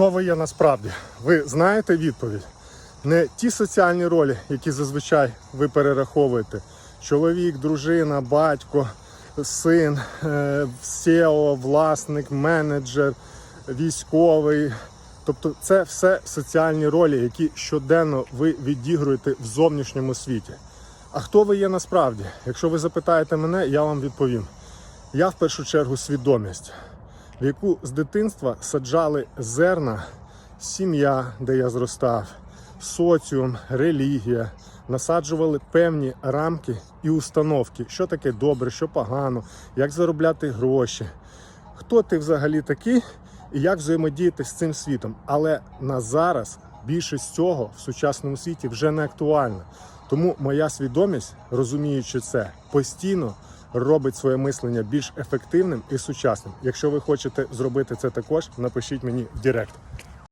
хто ви є насправді? Ви знаєте відповідь? Не ті соціальні ролі, які зазвичай ви перераховуєте: чоловік, дружина, батько, син, е, SEO, власник, менеджер, військовий. Тобто це все соціальні ролі, які щоденно ви відігруєте в зовнішньому світі. А хто ви є насправді? Якщо ви запитаєте мене, я вам відповім. Я в першу чергу свідомість, в яку з дитинства саджали зерна, сім'я, де я зростав, соціум, релігія, насаджували певні рамки і установки, що таке добре, що погано, як заробляти гроші, хто ти взагалі такий і як взаємодіяти з цим світом. Але на зараз більшість цього в сучасному світі вже не актуальна. Тому моя свідомість, розуміючи це, постійно робить своє мислення більш ефективним і сучасним. Якщо ви хочете зробити це також, напишіть мені в Директ.